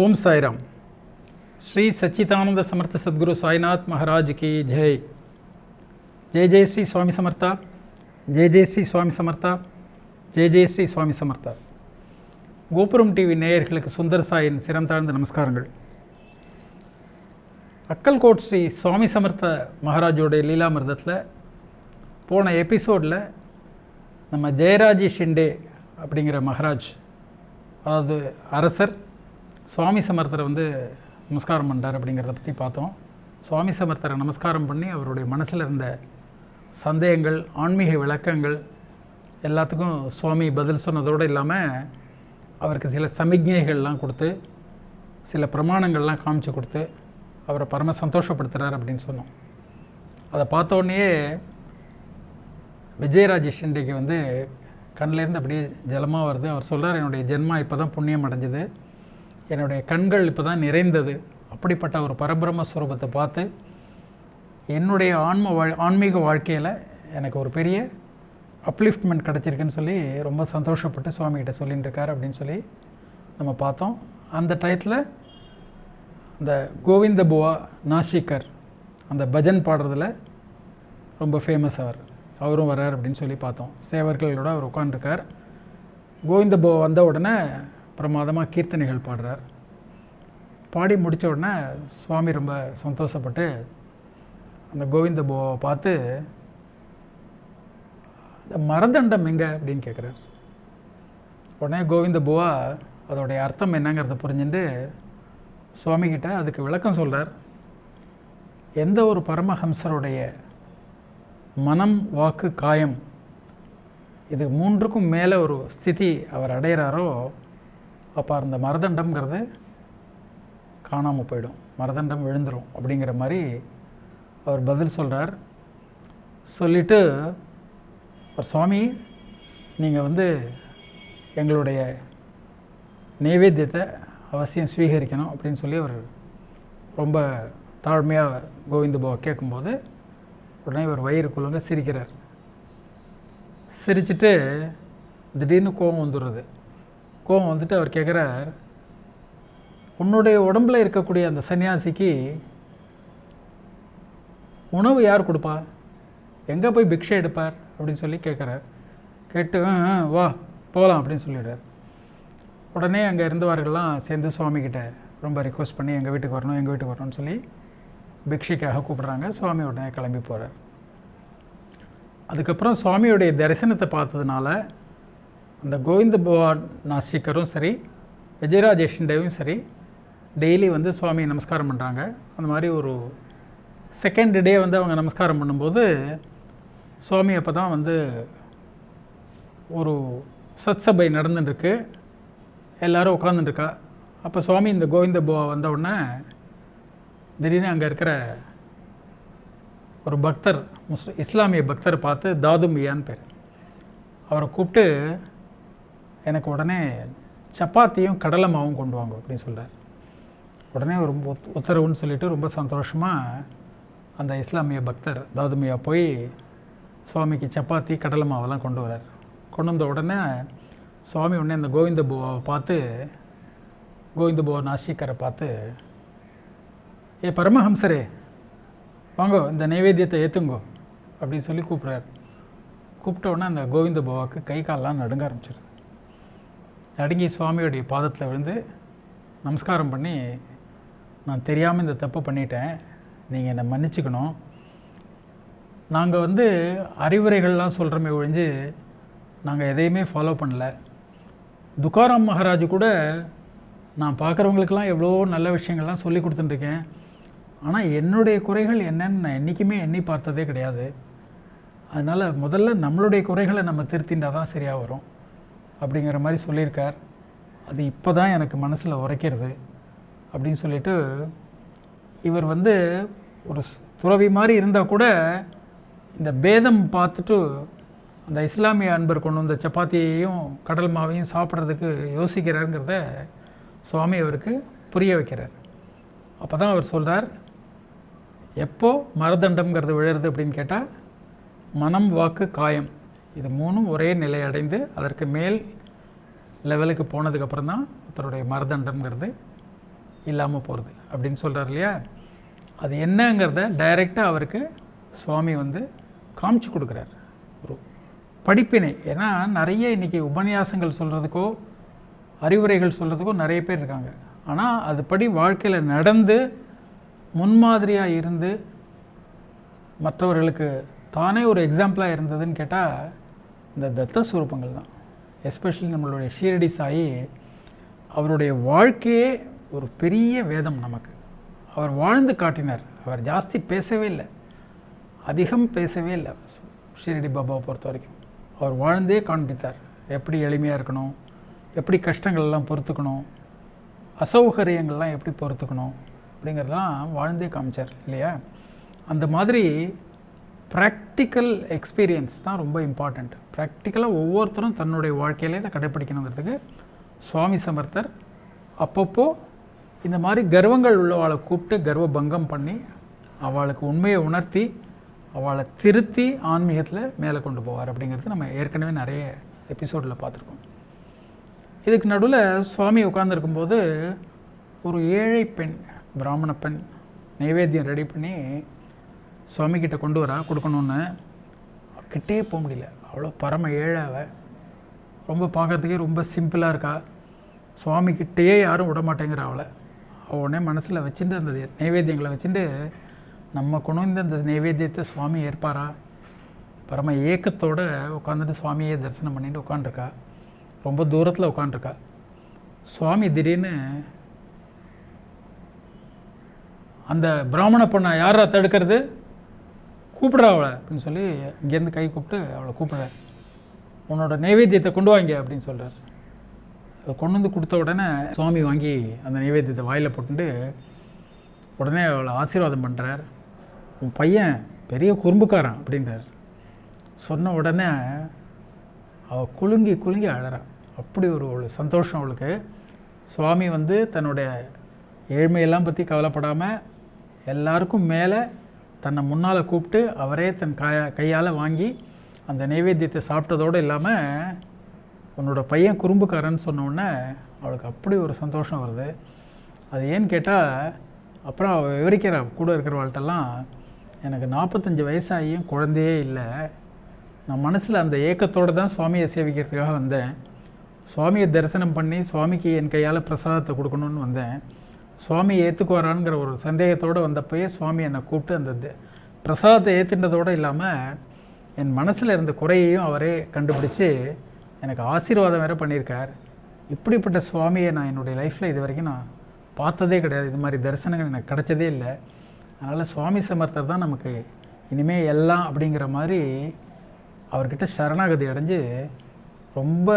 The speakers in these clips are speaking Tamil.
ஓம் சாய்ராம். ஸ்ரீ சச்சிதானந்த சமர்த்த சத்குரு சாய்நாத் மகாராஜ் கி ஜெய். ஜெய் ஜெய் ஸ்ரீ சுவாமி சமர்த்தா. ஜெய் ஜெய் ஸ்ரீ சுவாமி சமர்த்தா. ஜெய் ஜெய் ஸ்ரீ சுவாமி சமர்த்தா. கோபுரம் டிவி நேயர்களுக்கு சுந்தர் சாயின் சிரம் தாழ்ந்த நமஸ்காரங்கள். அக்கல்கோட் ஸ்ரீ சுவாமி சமர்த்த மகாராஜோடைய லீலாமிர்தத்தில் போன எபிசோடில் நம்ம ஜெயராஜி ஷிண்டே அப்படிங்கிற மகாராஜ் அதாவது அரசர் சுவாமி சமர்த்தரை வந்து நமஸ்காரம் பண்ணுறார் அப்படிங்கிறத பற்றி பார்த்தோம். சுவாமி சமர்த்தரை நமஸ்காரம் பண்ணி அவருடைய மனசில் இருந்த சந்தேகங்கள் ஆன்மீக விளக்கங்கள் எல்லாத்துக்கும் சுவாமி பதில் சொன்னதோடு இல்லாமல் அவருக்கு சில சமிக்ஞைகள்லாம் கொடுத்து சில பிரமாணங்கள்லாம் காமிச்சு கொடுத்து அவரை பரம சந்தோஷப்படுத்துகிறார் அப்படின்னு சொன்னோம். அதை பார்த்த உடனேயே விஜயராஜ் ஷிண்டேக்கு வந்து கண்ணிலேருந்து அப்படியே ஜலமாக வருது. அவர் சொல்கிறார் என்னுடைய ஜென்மா இப்போ தான் புண்ணியம் அடைஞ்சது. என்னுடைய கண்கள் இப்போ தான் நிறைந்தது. அப்படிப்பட்ட ஒரு பரபிரம்ம ஸ்வரூபத்தை பார்த்து என்னுடைய ஆன்ம வாழ் ஆன்மீக வாழ்க்கையில் எனக்கு ஒரு பெரிய அப்லிஃப்ட்மெண்ட் கிடச்சிருக்குன்னு சொல்லி ரொம்ப சந்தோஷப்பட்டு சுவாமிகிட்ட சொல்லிட்டு இருக்கார் அப்படின்னு சொல்லி நம்ம பார்த்தோம். அந்த டயத்தில் அந்த கோவிந்த புவா நாசிக்கர் அந்த பஜன் பாடுறதில் ரொம்ப ஃபேமஸ் அவர். அவரும் வர்றார் அப்படின்னு சொல்லி பார்த்தோம். சேவர்களோட அவர் உட்காந்துருக்கார் கோவிந்த புவா வந்த உடனே பிரமாதமாக கீர்த்தனைகள் பாடுறார். பாடி முடித்த உடனே சுவாமி ரொம்ப சந்தோஷப்பட்டு அந்த கோவிந்த போவை பார்த்து இந்த மரதண்டம் எங்கே? அப்படின்னு கேட்குறார் உடனே கோவிந்த போவா அதோடைய அர்த்தம் என்னங்கிறத புரிஞ்சுட்டு சுவாமிகிட்ட அதுக்கு விளக்கம் சொல்கிறார் எந்த ஒரு பரமஹம்சருடைய மனம் வாக்கு காயம் இது மூன்றுக்கும் மேலே ஒரு ஸ்திதி அவர் அடையிறாரோ அப்போ அந்த மரதண்டம்ங்கிறது காணாமல் போயிடும். மரதண்டம் விழுந்துடும் அப்படிங்கிற மாதிரி அவர் பதில் சொல்கிறார் சொல்லிவிட்டு ஒரு சுவாமி நீங்கள் வந்து எங்களுடைய நைவேத்தியத்தை அவசியம் ஸ்வீகரிக்கணும் அப்படின்னு சொல்லி அவர் ரொம்ப தாழ்மையாக கோவிந்த கேட்கும்போது உடனே இவர் வயிறு குழுங்க சிரிக்கிறார். சிரிச்சிட்டு திடீர்னு கோபம் வந்துடுறது. கோபம் வந்துட்டு அவர் கேட்குறார் உன்னுடைய உடம்பில் இருக்கக்கூடிய அந்த சன்னியாசிக்கு உணவு யார் கொடுப்பா? எங்கே போய் பிக்ஷை எடுப்பார்? அப்படின்னு சொல்லி கேட்குறார் கேட்டு வா போகலாம் அப்படின்னு சொல்லிடுறார். உடனே அங்கே இருந்தவர்கள்லாம் சேர்ந்து சுவாமிக்கிட்ட ரொம்ப ரிக்வஸ்ட் பண்ணி எங்கள் வீட்டுக்கு வரணும் எங்கள் வீட்டுக்கு வரணும்னு சொல்லி பிக்ஷைக்காக கூப்பிட்றாங்க. சுவாமி உடனே கிளம்பி போகிறார் அதுக்கப்புறம் சுவாமியுடைய தரிசனத்தை பார்த்ததுனால அந்த கோவிந்த நாசிக்கரும் சரி விஜயராஜேஷன்டேவும் சரி டெய்லி வந்து சுவாமி நமஸ்காரம் பண்ணுறாங்க அந்த மாதிரி ஒரு செகண்ட் டே வந்து அவங்க நமஸ்காரம் பண்ணும்போது சுவாமி அப்போ தான் வந்து ஒரு சத் சபை நடந்துட்டுருக்கு. எல்லோரும் உட்காந்துட்டுருக்கா அப்போ சுவாமி இந்த கோவிந்த போவா வந்த உடனே திடீர்னு அங்கே இருக்கிற ஒரு பக்தர் முஸ் இஸ்லாமிய பக்தரை பார்த்து தாது மியான்னு பேர். அவரை கூப்பிட்டு எனக்கு உடனே சப்பாத்தியும் கடலை மாவும் கொண்டு வாங்க அப்படின்னு சொல்கிறார் உடனே ரொம்ப உத்தரவுன்னு சொல்லிட்டு ரொம்ப சந்தோஷமாக அந்த இஸ்லாமிய பக்தர் தாதுமியா போய் சுவாமிக்கு சப்பாத்தி கடலை மாவெல்லாம் கொண்டு வரார் கொண்டு வந்த உடனே சுவாமி உடனே அந்த கோவிந்த புவாவை பார்த்து கோவிந்த புவா நாசிக்கரை பார்த்து ஏ பரமஹம்சரே வாங்கோ இந்த நைவேத்தியத்தை ஏற்றுங்கோ அப்படின்னு சொல்லி கூப்பிட்றாரு. கூப்பிட்ட உடனே அந்த கோவிந்த புவாவுக்கு கை காலெலாம் நடுங்க ஆரம்பிச்சிருது. நடுங்கி சுவாமியோடைய பாதத்தில் விழுந்து நமஸ்காரம் பண்ணி நான் தெரியாமல் இந்த தப்பு பண்ணிட்டேன். நீங்கள் என்னை மன்னிச்சுக்கணும். நாங்கள் வந்து அறிவுரைகள்லாம் சொல்கிறோமே ஒழிஞ்சு நாங்கள் எதையுமே ஃபாலோ பண்ணல. துக்காராம் மகாராஜ் கூட நான் பார்க்குறவங்களுக்கெல்லாம் எவ்வளோ நல்ல விஷயங்கள்லாம் சொல்லி கொடுத்துட்டுருக்கேன். ஆனால் என்னுடைய குறைகள் என்னன்னு நான் என்றைக்குமே எண்ணி பார்த்ததே கிடையாது. அதனால் முதல்ல நம்மளுடைய குறைகளை நம்ம திருத்தின்றா தான் சரியாக வரும். அப்படிங்கிற மாதிரி சொல்லியிருக்கார். அது இப்போ தான் எனக்கு மனசில் உரைக்கிறது. அப்படின்னு சொல்லிட்டு இவர் வந்து ஒரு துறவி மாதிரி இருந்தால் கூட இந்த பேதம் பார்த்துட்டு அந்த இஸ்லாமிய அன்பர் கொண்டு வந்த சப்பாத்தியையும் கடல் மாவையும் சாப்பிட்றதுக்கு யோசிக்கிறாருங்கிறத சுவாமி அவருக்கு புரிய வைக்கிறார். அப்போ தான் அவர் சொல்கிறார் எப்போ மரதண்டம்ங்கிறது விழுறது? அப்படின்னு கேட்டால் மனம் வாக்கு காயம். இது மூணும் ஒரே நிலை அடைந்து அதற்கு மேல் லெவலுக்கு போனதுக்கப்புறம் தான் ஒருத்தருடைய மரதண்டம்ங்கிறது இல்லாமல் போகிறது அப்படின்னு சொல்கிறார் இல்லையா? அது என்னங்கிறத டைரெக்டாக அவருக்கு சுவாமி வந்து காமிச்சு கொடுக்குறார். ஒரு படிப்பினை. ஏன்னா நிறைய இன்றைக்கி உபன்யாசங்கள் சொல்கிறதுக்கோ அறிவுரைகள் சொல்கிறதுக்கோ நிறைய பேர் இருக்காங்க. ஆனால் அதுபடி வாழ்க்கையில் நடந்து முன்மாதிரியாக இருந்து மற்றவர்களுக்கு தானே ஒரு எக்ஸாம்பிளாக இருந்ததுன்னு கேட்டால் இந்த தத்த சுரூபங்கள் தான். எஸ்பெஷலி நம்மளுடைய ஷீரடி சாயி அவருடைய வாழ்க்கையே ஒரு பெரிய வேதம் நமக்கு. அவர் வாழ்ந்து காட்டினார். அவர் ஜாஸ்தி பேசவே இல்லை. அதிகம் பேசவே இல்லை. ஷீரடி பாபாவை பொறுத்த வரைக்கும். அவர் வாழ்ந்தே காண்பித்தார். எப்படி எளிமையாக இருக்கணும்? எப்படி கஷ்டங்கள்லாம் பொறுத்துக்கணும்? அசௌகரியங்கள்லாம் எப்படி பொறுத்துக்கணும்? அப்படிங்கிறதெல்லாம் வாழ்ந்தே காமிச்சார் இல்லையா? அந்த மாதிரி ப்ராக்டிக்கல் எக்ஸ்பீரியன்ஸ் தான் ரொம்ப இம்பார்ட்டண்ட் ப்ராக்டிக்கலாக ஒவ்வொருத்தரும் தன்னுடைய வாழ்க்கையிலே இதை கடைப்பிடிக்கணுங்கிறதுக்கு சுவாமி சமர்த்தர் அப்பப்போ இந்த மாதிரி கர்வங்கள் உள்ளவாளை கூப்பிட்டு கர்வ பங்கம் பண்ணி அவளுக்கு உண்மையை உணர்த்தி அவளை திருத்தி ஆன்மீகத்தில் மேலே கொண்டு போவார் அப்படிங்கிறது நம்ம ஏற்கனவே நிறைய எபிசோடில் பார்த்துருக்கோம். இதுக்கு நடுவில் சுவாமி உட்காந்துருக்கும்போது ஒரு ஏழை பெண் பிராமண பெண் நைவேத்தியம் ரெடி பண்ணி சுவாமிக்கிட்ட கொண்டு வரா கொடுக்கணுன்னு கிட்டே போக முடியல. அவ்வளோ பரம ஏழை ரொம்ப பார்க்கறதுக்கே ரொம்ப சிம்பிளாக இருக்கா. சுவாமிக்கிட்டேயே யாரும் விட மாட்டேங்கிற அவளை. உடனே மனசில் வச்சுட்டு அந்த நைவேத்தியங்களை வச்சுட்டு நம்ம கொண்டு வந்து அந்த நைவேத்தியத்தை சுவாமி ஏற்பாரா? பரம ஏக்கத்தோடு உட்காந்துட்டு சுவாமியை தரிசனம் பண்ணிட்டு உட்காந்துருக்கா ரொம்ப தூரத்தில் உட்காந்துருக்கா சுவாமி திடீர்னு அந்த பிராமண பொண்ணை யாரா தடுக்கிறது? கூப்பிட்றா அவளை. அப்படின்னு சொல்லி இங்கேருந்து கை கூப்பிட்டு அவளை கூப்பிடுறாரு உன்னோட நைவேத்தியத்தை கொண்டு வாங்க அப்படின்னு சொல்கிறார் அதை கொண்டு வந்து கொடுத்த உடனே சுவாமி வாங்கி அந்த நைவேத்தியத்தை வாயில் போட்டுட்டு உடனே அவளை ஆசீர்வாதம் பண்ணுறார் உன் பையன் பெரிய குறும்புக்காரன் அப்படின்றார். சொன்ன உடனே அவள் குலுங்கி குலுங்கி அழறான். அப்படி ஒரு ஒரு சந்தோஷம் அவளுக்கு. சுவாமி வந்து தன்னுடைய ஏழ்மையெல்லாம் பற்றி கவலைப்படாமல் எல்லாருக்கும் மேலே தன்னை முன்னால் கூப்பிட்டு அவரே தன் காய கையால் வாங்கி அந்த நைவேத்தியத்தை சாப்பிட்டதோடு இல்லாமல் உன்னோட பையன் குறும்புக்காரன்னு சொன்னோடனே அவளுக்கு அப்படி ஒரு சந்தோஷம் வருது. அது ஏன்னு கேட்டால் அப்புறம் அவள் விவரிக்கிற கூட இருக்கிறவாள்கிட்டலாம் எனக்கு நாற்பத்தஞ்சு வயசாகியும் குழந்தையே இல்லை. நான் மனசில் அந்த ஏக்கத்தோடு தான் சுவாமியை சேவிக்கிறதுக்காக வந்தேன். சுவாமியை தரிசனம் பண்ணி சுவாமிக்கு என் கையால் பிரசாதத்தை கொடுக்கணும்னு வந்தேன். சுவாமி ஏற்றுக்குவாரான்ங்கிற ஒரு சந்தேகத்தோடு வந்தப்பயே சுவாமி என்னை கூப்பிட்டு அந்த பிரசாதத்தை ஏற்றுன்றதோடு இல்லாமல் என் மனசில் இருந்த குறையையும் அவரே கண்டுபிடிச்சு எனக்கு ஆசீர்வாதம் வேற பண்ணியிருக்கார். இப்படிப்பட்ட சுவாமியை நான் என்னுடைய லைஃப்பில் இது வரைக்கும் நான் பார்த்ததே கிடையாது. இது மாதிரி தரிசனங்கள் எனக்கு கிடைச்சதே இல்லை. அதனால் சுவாமி சமர்த்தர் தான் நமக்கு இனிமேல் எல்லாம் அப்படிங்கிற மாதிரி அவர்கிட்ட சரணாகதி அடைஞ்சு ரொம்ப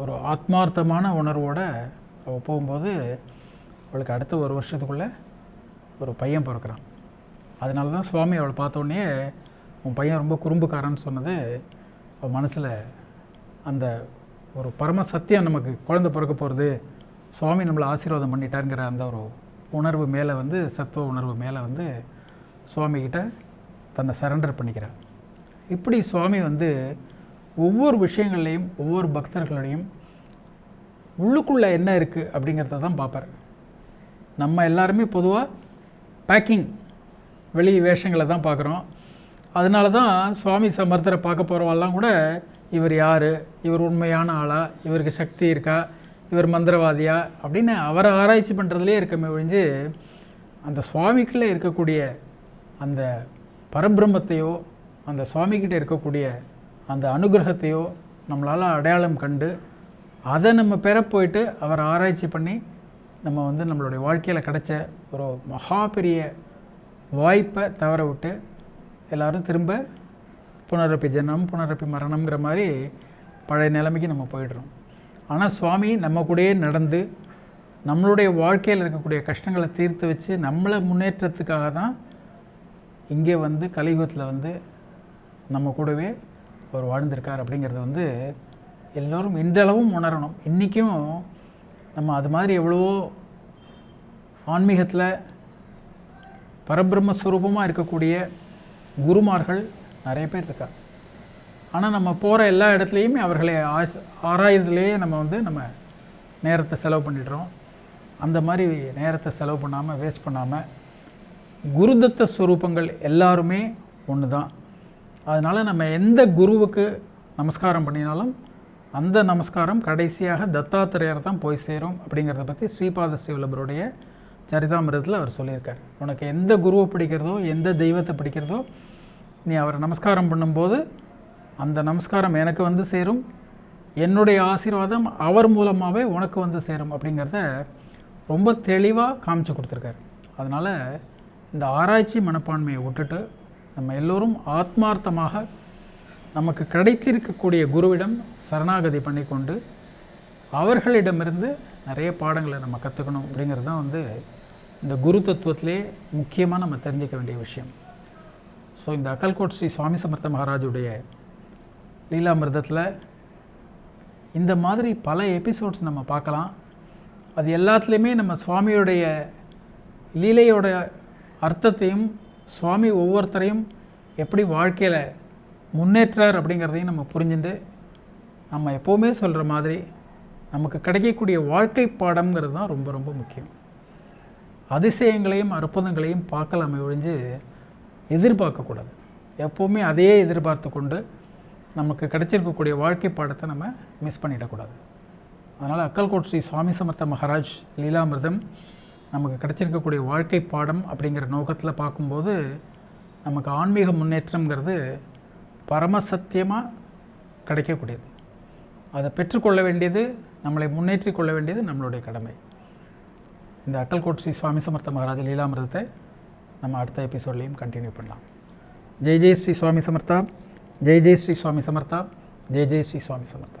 ஒரு ஆத்மார்த்தமான உணர்வோடு அவள் போகும்போது அவளுக்கு அடுத்த ஒரு வருஷத்துக்குள்ளே ஒரு பையன் பிறக்கிறான். அதனால தான் சுவாமி அவளை பார்த்தோன்னே உன் பையன் ரொம்ப குறும்புக்காரன்னு சொன்னது அவள் மனசில் அந்த ஒரு பரம சத்தியம் நமக்கு குழந்தை பிறக்க போகிறது சுவாமி நம்மளை ஆசீர்வாதம் பண்ணிட்டாருங்கிற அந்த ஒரு உணர்வு மேலே வந்து சத்துவ உணர்வு மேலே வந்து சுவாமிகிட்ட தன்னை சரண்டர் பண்ணிக்கிறார். இப்படி சுவாமி வந்து ஒவ்வொரு விஷயங்கள்லையும் ஒவ்வொரு பக்தர்களையும் உள்ளுக்குள்ளே என்ன இருக்குது அப்படிங்கிறத தான் பார்ப்பார். நம்ம எல்லாருமே பொதுவாக பேக்கிங் வெளி வேஷங்களை தான் பார்க்குறோம். அதனால தான் சுவாமி சமர்த்தரை பார்க்க போகிறவெல்லாம் கூட இவர் யார்? இவர் உண்மையான ஆளா? இவருக்கு சக்தி இருக்கா? இவர் மந்திரவாதியா? அப்படின்னு அவரை ஆராய்ச்சி பண்ணுறதுலே இருக்கமே ஒழிஞ்சு அந்த சுவாமிக்குள்ளே இருக்கக்கூடிய அந்த பரபிரம்மத்தையோ அந்த சுவாமிக்கிட்ட இருக்கக்கூடிய அந்த அனுகிரகத்தையோ நம்மளால் அடையாளம் கண்டு அதை நம்ம பெற போயிட்டு அவர் ஆராய்ச்சி பண்ணி நம்ம வந்து நம்மளுடைய வாழ்க்கையில் கிடைச்ச ஒரு மகா பெரிய வாய்ப்பை தவற விட்டு எல்லாரும் திரும்ப புனரப்பி ஜனம் புனரப்பி மரணம்ங்கிற மாதிரி பழைய நிலைமைக்கு நம்ம போயிடுறோம். ஆனால் சுவாமி நம்ம கூடயே நடந்து நம்மளுடைய வாழ்க்கையில் இருக்கக்கூடிய கஷ்டங்களை தீர்த்து வச்சு நம்மளை முன்னேற்றத்துக்காக தான் இங்கே வந்து கலியுகத்தில் வந்து நம்ம கூடவே அவர் வாழ்ந்திருக்கார் அப்படிங்கிறது வந்து எல்லோரும் இன்றளவும் உணரணும். இன்றைக்கும் நம்ம அது மாதிரி எவ்வளவோ ஆன்மீகத்தில் பரபிரம்மஸ்வரூபமாக இருக்கக்கூடிய குருமார்கள் நிறைய பேர் இருக்கா ஆனால் நம்ம போகிற எல்லா இடத்துலையுமே அவர்களை ஆஸ் ஆராய்றதுலேயே நம்ம வந்து நம்ம நேரத்தை செலவு பண்ணிடுறோம். அந்த மாதிரி நேரத்தை செலவு பண்ணாமல் வேஸ்ட் பண்ணாமல் குருதத்த ஸ்வரூபங்கள் எல்லாருமே ஒன்று தான் அதனால் நம்ம எந்த குருவுக்கு நமஸ்காரம் பண்ணினாலும் அந்த நமஸ்காரம் கடைசியாக தத்தாத்திரேயர் தான் போய் சேரும் அப்படிங்கிறத பற்றி ஸ்ரீபாத சிவலபருடைய சரிதாமிரத்தில் அவர் சொல்லியிருக்கார். உனக்கு எந்த குருவை பிடிக்கிறதோ எந்த தெய்வத்தை பிடிக்கிறதோ நீ அவரை நமஸ்காரம் பண்ணும்போது அந்த நமஸ்காரம் எனக்கு வந்து சேரும் என்னுடைய ஆசீர்வாதம் அவர் மூலமாகவே உனக்கு வந்து சேரும் அப்படிங்கிறத ரொம்ப தெளிவாக காமிச்சு கொடுத்துருக்காரு. அதனால் இந்த ஆராய்ச்சி மனப்பான்மையை விட்டுட்டு நம்ம எல்லோரும் ஆத்மார்த்தமாக நமக்கு கிடைத்திருக்கக்கூடிய குருவிடம் சரணாகதி பண்ணிக்கொண்டு அவர்களிடமிருந்து நிறைய பாடங்களை நம்ம கற்றுக்கணும் அப்படிங்கிறது தான் வந்து இந்த குரு தத்துவத்திலே முக்கியமாக நம்ம தெரிஞ்சுக்க வேண்டிய விஷயம். ஸோ இந்த அக்கல்கோட் ஸ்ரீ சுவாமி சமர்த்த மகாராஜுடைய லீலாமிர்தத்தில் இந்த மாதிரி பல எபிசோட்ஸ் நம்ம பார்க்கலாம். அது எல்லாத்துலேயுமே நம்ம சுவாமியுடைய லீலையோட அர்த்தத்தையும் சுவாமி ஒவ்வொருத்தரையும் எப்படி வாழ்க்கையில் முன்னேற்றார் அப்படிங்கிறதையும் நம்ம புரிஞ்சுட்டு நம்ம எப்போவுமே சொல்கிற மாதிரி நமக்கு கிடைக்கக்கூடிய வாழ்க்கை பாடம்ங்கிறது தான் ரொம்ப ரொம்ப முக்கியம். அதிசயங்களையும் அற்புதங்களையும் பார்க்கலாமே ஒழிஞ்சு எதிர்பார்க்கக்கூடாது. எப்போவுமே அதையே எதிர்பார்த்து கொண்டு நமக்கு கிடைச்சிருக்கக்கூடிய வாழ்க்கை பாடத்தை நம்ம மிஸ் பண்ணிடக்கூடாது. அதனால் அக்கல்கோட் ஸ்ரீ சுவாமி சமர்த்த மகாராஜ் லீலாமிர்தம் நமக்கு கிடைச்சிருக்கக்கூடிய வாழ்க்கை பாடம் அப்படிங்கிற நோக்கத்தில் பார்க்கும்போது நமக்கு ஆன்மீக முன்னேற்றம்ங்கிறது பரமசத்தியமாக கிடைக்கக்கூடியது. அதை பெற்றுக்கொள்ள வேண்டியது நம்மளை முன்னேற்றி கொள்ள வேண்டியது நம்மளுடைய கடமை. இந்த அக்கல்கோட் ஸ்ரீ சுவாமி சமர்த்த மகாராஜ லீலாமிரதத்தை நம்ம அடுத்த எபிசோட்லேயும் கண்டினியூ பண்ணலாம். ஜெய் ஜெய் ஸ்ரீ சுவாமி சமர்த்தா ஜெய் ஜெய் ஸ்ரீ சுவாமி சமர்த்தா ஜெய் ஜெய் ஸ்ரீ சுவாமி சமர்த்தா.